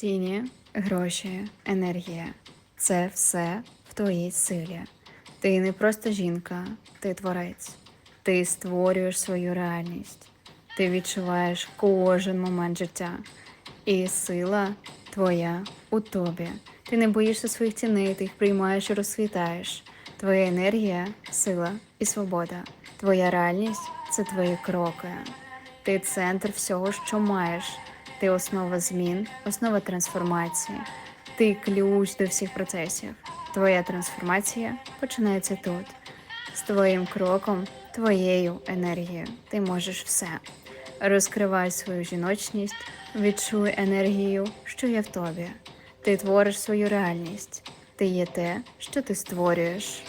Тіні, гроші, енергія це все в твоїй силі. Ти не просто жінка, ти творець. Ти створюєш свою реальність. Ти відчуваєш кожен момент життя. І сила твоя у тобі. Ти не боїшся своїх тіней, ти їх приймаєш і розсвітаєш. Твоя енергія, сила і свобода. Твоя реальність це твої кроки. Ти центр всього, що маєш. Ти основа змін, основа трансформації. Ти ключ до всіх процесів. Твоя трансформація починається тут. З твоїм кроком, твоєю енергією. Ти можеш все. Розкривай свою жіночність, відчуй енергію, що є в тобі. Ти твориш свою реальність. Ти є те, що ти створюєш.